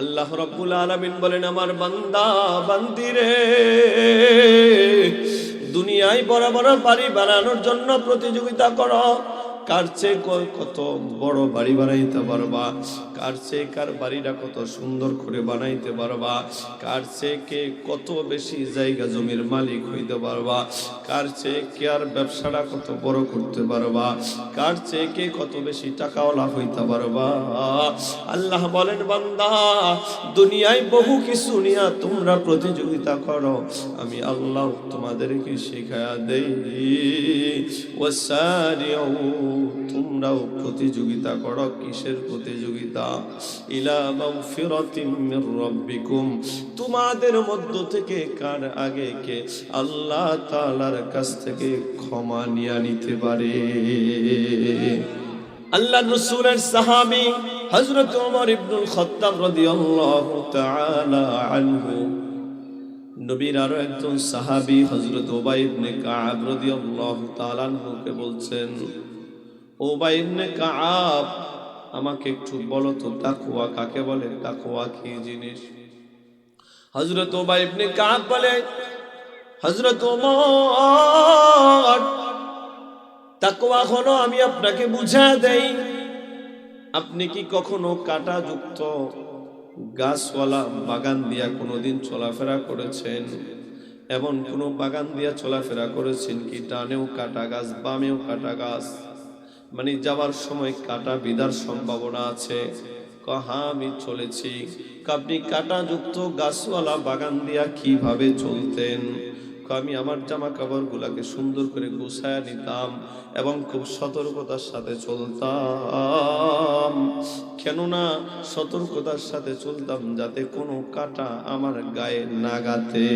আল্লাহ রব্বুল আলমিন বলেন, আমার বান্দা বান্দিরে দুনিয়ায় বড় বড় বাড়ি বানানোর জন্য প্রতিযোগিতা করো। কার চেয়ে কত বড় বাড়ি বানাইতে পারবা? কার চেয়ে কার বাড়িটা কত সুন্দর করে বানাইতে পারবা? কার চেয়ে কে কত বেশি জায়গা জমির মালিক হইতে পারবা? কার চেয়ে কে আর ব্যবসাটা কত বড় করতে পারবা? কার চেয়ে কে কত বেশি টাকাওয়ালা হইতে পারবা? আল্লাহ বলেন, বান্দা, দুনিয়ায় বহু কিছু নিয়া তোমরা প্রতিযোগিতা করো। আমি আল্লাহ তোমাদেরকে শেখায়া দেই। ওয়াসারিউ তোমরাও প্রতিযোগিতা করো। কিসের প্রতিযোগিতা? ইলা মাগফিরাতিম মির তোমাদের মধ্য থেকে কার আগে কে আল্লাহ তালার কাছ থেকে ক্ষমা নিয়ে নিতে পারে? আল্লাহ রসুলের সাহাবি হজরত ওমর ইবনুল খাত্তাব রাদিয়াল্লাহু তাআলা আনহু। নবীর আরও একজন সাহাবী হযরত ওবাই ইবনে কাআব রাদিয়াল্লাহু তাআলা আনহুকে বলছেন ওবাই ইবনে কাআব আমাকে একটু বলো তো, তাকওয়া কাকে বলে? তাকওয়া কি জিনিস? হযরত ওবাই ইবনে কাআব বলে, হযরত ওমর, তাকওয়া হলো আমি আপনাকে বুঝা দেই, আপনি কি কখনো কাটা যুক্ত গাছওয়ালা বাগান দিয়া কোনোদিন চলাফেরা করেছেন? এমন কোনো বাগান দিয়া চলাফেরা করেছেন কি? ডানেও কাটা গাছ, বামেও কাটা গাছ? মানে যাওয়ার সময় কাটা বিদার সম্ভাবনা আছে। কহা, আমি চলেছি। আপনি কাটা যুক্ত গাছওয়ালা বাগান দিয়া কীভাবে চলতেন? আমি আমার জামা কাপড় গুলাকে সুন্দর করে গুছায় নিতাম এবং খুব সতর্কতার সাথে চলতাম। কেননা, সতর্কতার সাথে চলতাম যাতে কোনো কাটা আমার গায়ে না গাতে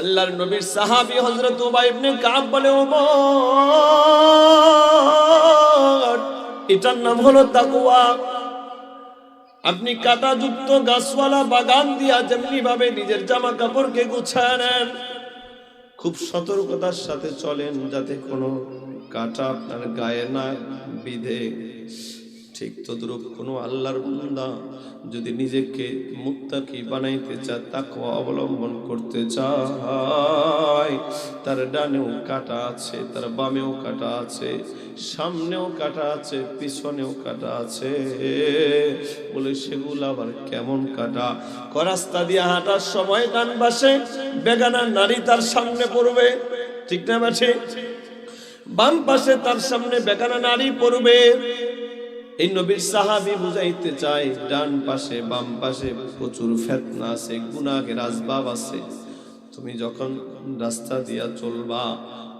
আল্লাহর নবীর সাহাবি হযরত উবাই ইবনে কাব বলে, ওমর, এটার নাম হলো তাকওয়া। আপনি কাটাযুক্ত গাছওয়ালা বাগান দিয়া যেমনি ভাবে নিজের জামা কাপড়কে গুছায় নেন, খুব সতর্কতার সাথে চলেন যাতে কোনো কাটা আপনার গায়ে না বিধে। ঠিক তদ্রুপ কোনো আল্লাহর বান্দা যদি নিজেকে মুত্তাকি বানাইতে চায় তাকে অবলম্বন করতে চায়। তার ডানেও কাটা আছে, তার বামেও কাটা আছে, সামনেও কাটা আছে, পিছনেও কাটা আছে। বলে সেগুলো আবার কেমন কাটা? করাস্তা দিয়ে হাঁটার সময় ডান পাশে বেগানা নারী তার সামনে পড়বে, ঠিক না বাম পাশে তার সামনে বেগানা নারী পড়বে এই নবীর সাহাবি বুঝাইতে চাই ডান পাশে, বাম পাশে প্রচুর ফেতনা আছে, গুনাহের আসবাব আছে। তুমি যখন রাস্তা দিয়া চলবা,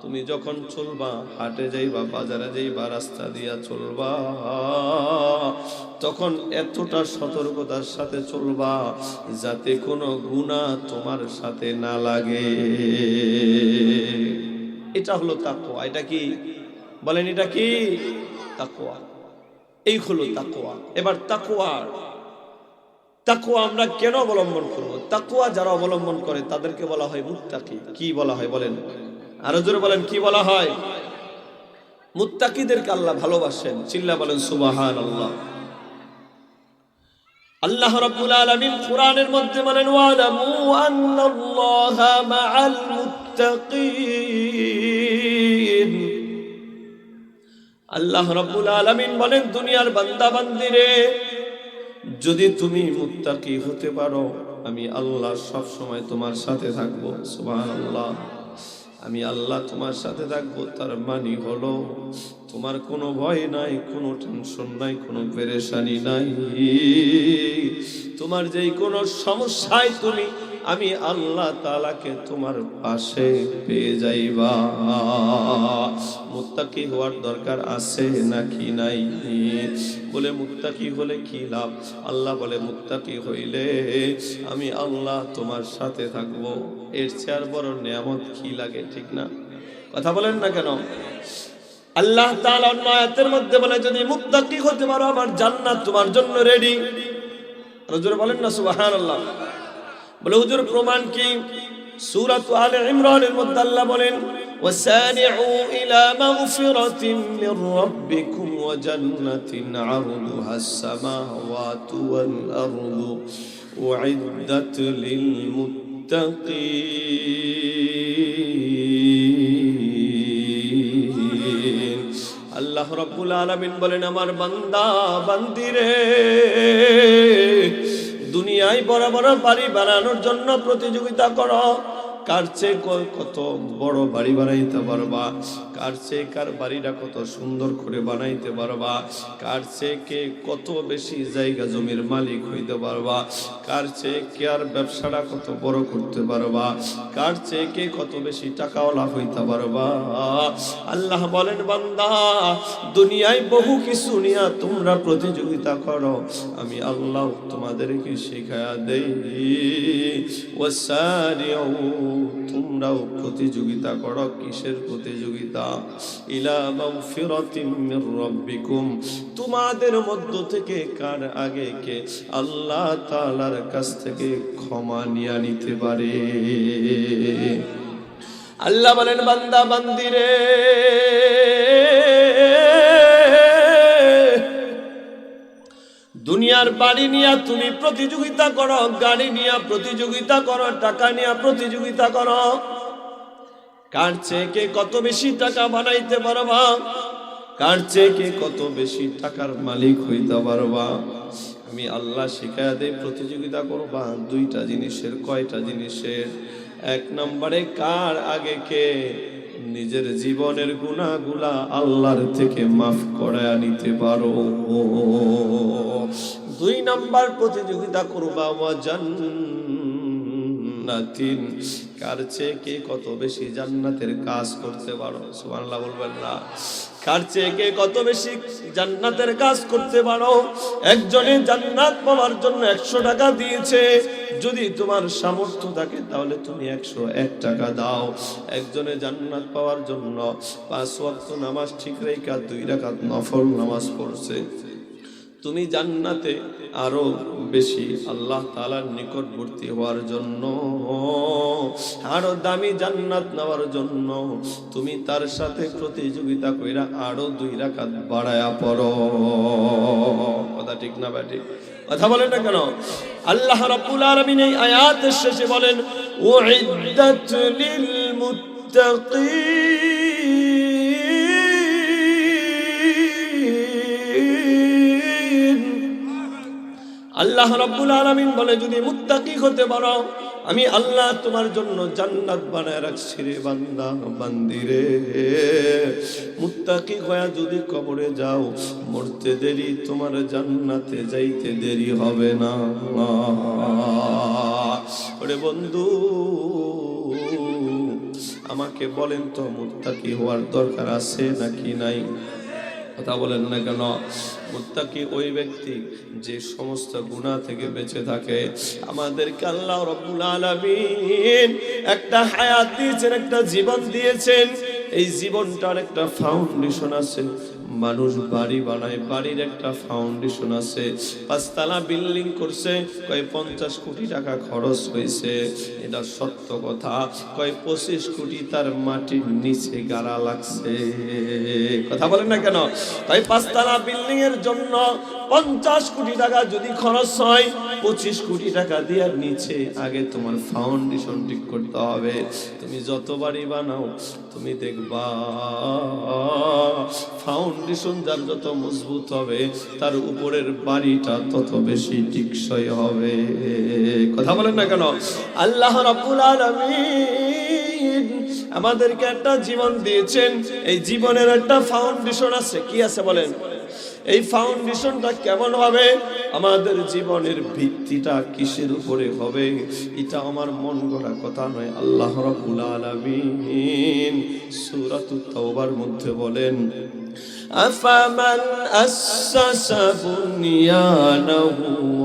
তুমি যখন চলবা, হাটে যাইবা, বাজারে যাইবা, রাস্তা দিয়া চলবা, তখন এতটা সতর্কতার সাথে চলবা যাতে কোনো গুণা তোমার সাথে না লাগে। এটা হলো তাকোয়া এটা কি? বলেন, এটা কি? তাকোয়া এই হলো তাকোয়া এবার তাকোয়ার তাকুয়া আমরা কেন অবলম্বন করব? তাকুয়া যারা অবলম্বন করে, তাদেরকে বলা হয় মুত্তাকি। কি বলা হয় বলেন? আরও জোরে বলেন, কি বলা হয়? মুত্তাকিদেরকে আল্লাহ ভালোবাসেন। চিল্লা বলেন সুবাহান আল্লাহ আল্লাহ রাব্বুল আলামিন কোরআনের মধ্যে বলেন, ওয়ালামু আন্নাল্লাহা মাআল মুত্তাকিন। আল্লাহ রাব্বুল আলামিন বলেন, দুনিয়ার বান্দা বান্দিরে যদি তুমি মুত্তাকি হতে পারো, আমি আল্লাহ সব সময় তোমার সাথে থাকব। সুবহানাল্লাহ। আমি আল্লাহ তোমার সাথে থাকব, তার মানি হলো তোমার কোনো ভয় নাই, কোনো টেনশন নাই, কোনো পেরেশানি নাই। তোমার যেই কোনো সমস্যায় তুমি আমি আল্লাহ তালাকে তোমার পাশে পেয়ে যাইবা। মুত্তাকি হওয়ার দরকার আছে নাকি নাই? বলে মুত্তাকি হলে কি লাভ? আল্লাহ বলে, মুত্তাকি হইলে আমি আল্লাহ তোমার সাথে থাকব। এর চেয়ার বড় নিয়ামত কি লাগে, ঠিক না? কথা বলেন না কেন? আল্লাহ তাআলা মধ্যে বলে, যদি মুত্তাকি হতে পারো, আমার জান্নাত তোমার জন্য রেডি হুজুর বলেন না, সুবহানাল্লাহ। বলে হুজুর প্রমাণ কি সূরাত আলে ইমরানের মধ্যে আল্লাহ বলেন وسارعوا إلى مغفرة من ربكم وجنة عرضها السماوات والأرض أعدت للمتقين আল্লাহ রব্বুল আলামিন বলেন আমার বান্দা বান্দিরে দুনিয়ায় বড় বড় বাড়ি বানানোর জন্য প্রতিযোগিতা করো। কার চেয়ে কত বড় বাড়ি বানাইতে পারবা? কার চেয়ে কার বাড়িটা কত সুন্দর করে বানাইতে পারবা? কার চেয়ে কে কত বেশি জায়গা জমির মালিক হইতে পারবা? কার চেয়ে কে আর ব্যবসাটা কত বড় করতে পারবা? কার চেয়ে কে কত বেশি টাকাওয়ালা হইতে পারবা? আল্লাহ বলেন, বান্দা, দুনিয়ায় বহু কিছু নিয়া তোমরা প্রতিযোগিতা করো। আমি আল্লাহ তোমাদেরকে শেখায়া দেই। ওয়াসারিউ তোমরাও প্রতিযোগিতা করো। কিসের প্রতিযোগিতা? ইলা মাগফিরাতিম মির রাব্বিকুম। তোমাদের মধ্য থেকে কার আগে কে আল্লাহ তাআলার কাছ থেকে ক্ষমা নিয়ে নিতে পারে? আল্লাহ বলেন, বান্দা বান্দিরে দুনিয়ার বাড়ি নিয়ে তুমি প্রতিযোগিতা করো, গাড়ি নিয়ে প্রতিযোগিতা করো, টাকা নিয়ে প্রতিযোগিতা করো। কার চেয়ে কত বেশি টাকা বানাইতে পারবা? কার চেয়ে কত বেশি টাকার মালিক হইতে পারবা? আমি আল্লাহ শিখায়া দেই, প্রতিযোগিতা করবা, দুইটা জিনিসের, কয়টা জিনিসের? এক নম্বরে, কার আগে কে নিজের জীবনের গুণাগুলা আল্লাহর থেকে মাফ করায়া নিতে পারো? দুই নাম্বার, প্রতিযোগিতা করবা ওয়াজান জান্নাতিন। কার চেয়ে কে কত বেশি জান্নাতের কাজ করতে পারো? সুবহানাল্লাহ বলবেন না। কার চেয়ে কে কত বেশি জান্নাতের কাজ করতে পারো? একজনে জান্নাত পাওয়ার জন্য একশো টাকা দিয়েছে। যদি তোমার সামর্থ্য থাকে, তাহলে তুমি একশো এক টাকা দাও। একজনে জান্নাত পাওয়ার জন্য পাঁচ ওয়াক্ত নামাজ ঠিক রেখা, দুই রাকাত নফল নামাজ পড়ছে। তুমি জান্নাতে আরও বেশি আল্লাহ তালার নিকটবর্তী হওয়ার জন্য, আরও দামি জান্নাত নেওয়ার জন্য তুমি তার সাথে প্রতিযোগিতা কইরা আরও দুই রাকাত বাড়ায়া পড়ো। কথা ঠিক না ব্যাটি কথা বলেন না কেন? আল্লাহ রাব্বুল আলামিন এই আয়াতের শেষে বলেন, উইদ্দাত লিল মুত্তাকিন। আল্লাহ রাব্বুল আলামিন বলে, যদি মুত্তাকি হতে পারো, আমি আল্লাহ তোমার জন্য জান্নাত বানায় রাখছি রে বান্দা বান্দিরে মুত্তাকি হয়ে যদি কবরে যাও, মরতে দেরি, তোমার জান্নাতে যাইতে দেরি হবে না। ওরে বন্ধু, আমাকে বলেন তো মুত্তাকি হওয়ার দরকার আছে নাকি নাই? কথা বলেন না কেন? মুত্তাকি ওই ব্যক্তি যে সমস্ত গুণা থেকে বেঁচে থাকে। আমাদেরকে আল্লাহ রব্বুল আলামিন একটা হায়াত দিয়েছেন, একটা জীবন দিয়েছেন। এই জীবনটার একটা ফাউন্ডেশন আছে। মানুষ বাড়ি বানায়, বাড়ির একটা ফাউন্ডেশন আছে। পাঁচতলা বিল্ডিং করছে, কয় পঞ্চাশ কোটি টাকা খরচ হয়েছে। এটা সত্য কথা। কয় পঁচিশ কোটি তার মাটির নিচে গাড়া লাগছে। কথা বলেন না কেন? তাই পাঁচতলা বিল্ডিং এর জন্য পঞ্চাশ কোটি টাকা যদি খরচ হয়, পঁচিশ কোটি টাকা দেওয়ার নিচে আগে তোমার ফাউন্ডেশন ঠিক করতে হবে। তুমি যত বাড়ি বানাও, তুমি দেখবা ফাউন্ডেশন যার যত মজবুত হবে, তার উপরের বাড়িটা তত বেশি টিকসই হবে। কথা বলেন না কেন? আল্লাহ রাব্বুল আলামিন আমাদেরকে একটা জীবন দিয়েছেন। এই জীবনের একটা ফাউন্ডেশন আছে, কি আছে বলেন? এই ফাউন্ডেশনটা কেমন হবে আমাদের জীবনের ভিত্তিটা কিসের উপরে হবে এটা আমার মন গড়া কথা নয় আল্লাহ রাব্বুল আলামিন সূরাতুত তাওবার মধ্যে বলেন أفمن أسس بنيانه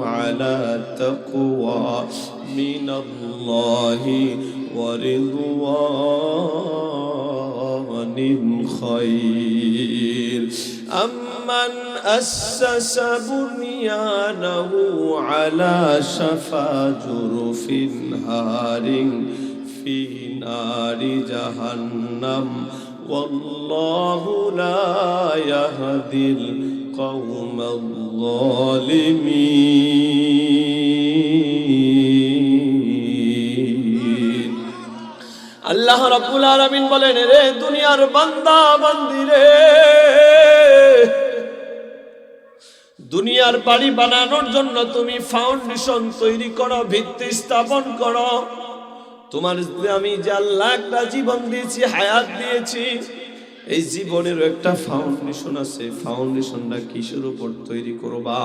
على تقوى من الله ورضوان خير أمن أسس بنيانه على شفا جرف هار في نار جهنم والله لا يهدي القوم الظالمين আল্লাহ রাব্বুল আলামিন বলেন রে দুনিয়ার বান্দা বান্দি রে দুনিয়ার বাড়ি বানানোর জন্য তুমি ফাউন্ডেশন তৈরি করো, ভিত্তি স্থাপন করো। তোমার আমি যে একটা জীবন দিয়েছি, হায়াত দিয়েছি, এই জীবনেরও একটা ফাউন্ডেশন আছে। ফাউন্ডেশনটা কিসের উপর তৈরি করবা?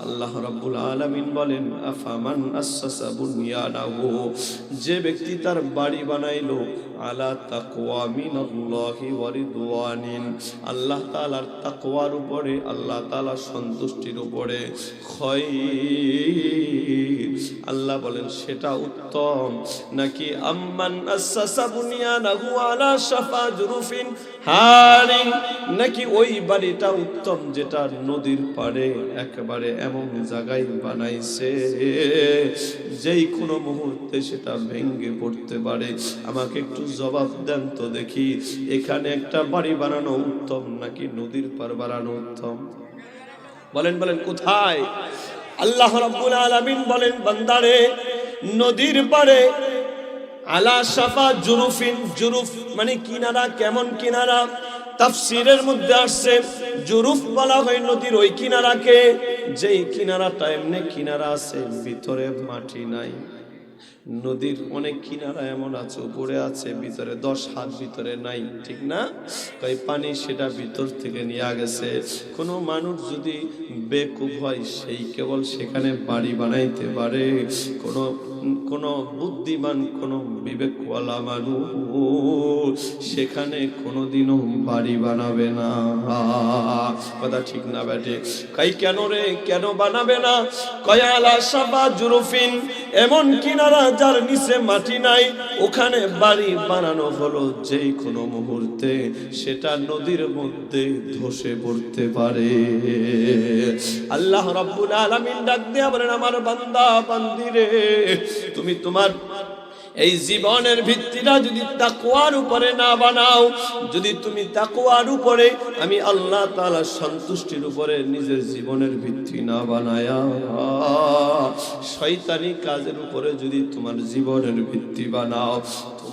আল্লাহ রাব্বুল আলামিন বলেন, আফামান আসাসা বুনিয়ানাহু? যে ব্যক্তি তার বাড়ি বানাইলো, আলা তাকওয়া মিনাল্লাহি ওয়া রিদওয়ানিন। আল্লাহ তাআলার তাকওয়ার উপরে, আল্লাহ তাআলার সন্তুষ্টির উপরে। খয়র আল্লাহ বলেন, সেটা উত্তম। নাকি, আম্মান আসাসা বুনিয়ানাহু আলা শাফা জুরুফিন? হারিন নাকি, ওই বাড়িটা উত্তম যেটা নদীর পাড়ে একেবারে এমন জায়গায় বানাইছে, যেই কোনো মুহূর্তে সেটা ভেঙ্গে পড়তে পারে। আমাকে একটু জবাব দেন তো দেখি, এখানে একটা বাড়ি বানানো উত্তম নাকি নদীর পার বানানো উত্তম? বলেন বলেন, কোথায়? আল্লাহ রাব্বুল আলামিন বলেন, বান্দারে, নদীর পারে আলা সাফা জুরুফিন, জুরুফ মানে কিনারা, কেমন কিনারা? তাফসিরের মধ্যে আসছে, জুরুফ বলা হয় নদীর ওই কিনারাকে, যেই কিনারাটা এমনি কিনারা আছে, ভিতরে মাটি নাই। নদীর অনেক কিনারা এমন আছে, উপরে আছে, ভিতরে দশ হাত ভিতরে নাই, ঠিক না? তাই পানি সেটা ভিতর থেকে নিয়ে গেছে। কোনো মানুষ যদি বেকুব হয়, সেই কেবল সেখানে বাড়ি বানাইতে পারে। কোনো কোনো বুদ্ধিমান, কোনো বিবেকওয়ালা মানুষ সেখানে কোনোদিনও বাড়ি বানাবে না। কথা ঠিক না ব্যাটে। কাই কেন রে? কেন বানাবে না? কয়ালা সাবা জুরুফিন। এমন কিনারা যার নিচে মাটি নাই, ওখানে বাড়ি বানানো হলো যেই কোনো মুহূর্তে। সেটা নদীর মধ্যে ধসে পড়তে পারে। আল্লাহ রাব্বুল আলামিন ডাক দিয়া বলেন, আমার বান্দা বান্দিরে তুমি তোমার এই জীবনের ভিত্তিটা যদি তাকুয়ার উপরে না বানাও, যদি তুমি তাকুয়ার উপরে আমি আল্লাহ তালা সন্তুষ্টির উপরে নিজের জীবনের ভিত্তি না বানায়া, শয়তানি কাজের উপরে যদি তোমার জীবনের ভিত্তি বানাও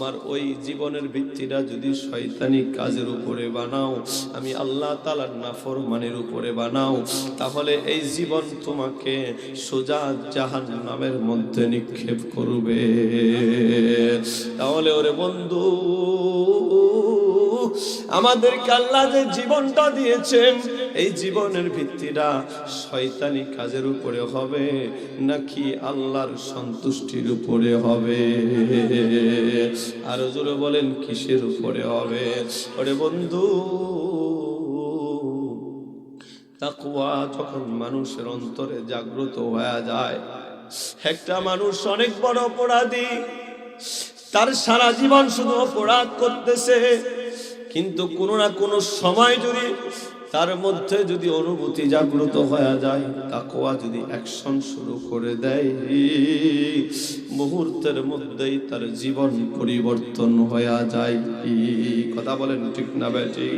তোমার ওই জীবনের ভিত্তিটা যদি শয়তানি কাজের উপরে বানাও, আমি আল্লাহ তালার নাফরমানের উপরে বানাও, তাহলে এই জীবন তোমাকে সোজা জাহান নামের মধ্যে নিক্ষেপ করবে। তাহলে ওরে বন্ধু, আমাদেরকে আল্লাহ যে জীবনটা দিয়েছেন এই জীবনের ভিত্তিটা শয়তানি কাজের উপরে হবে, নাকি আল্লাহর সন্তুষ্টির উপরে হবে? আরও জোরে বলেন, কিসের উপরে হবে? ওরে বন্ধু তাকুয়া যখন মানুষের অন্তরে জাগ্রত হয়ে যায়, একটা মানুষ অনেক বড় অপরাধী, তার সারা জীবন শুধু অপরাধ করতেছে, কিন্তু কোনো না কোনো সময় যদি তার মধ্যে যদি অনুভূতি জাগ্রত হয়ে যায় তাকোয়া যদি অ্যাকশন শুরু করে দেয়, মুহূর্তের মধ্যেই তার জীবন পরিবর্তন হয়ে যায়। কথা বলেন ঠিক না ঠিক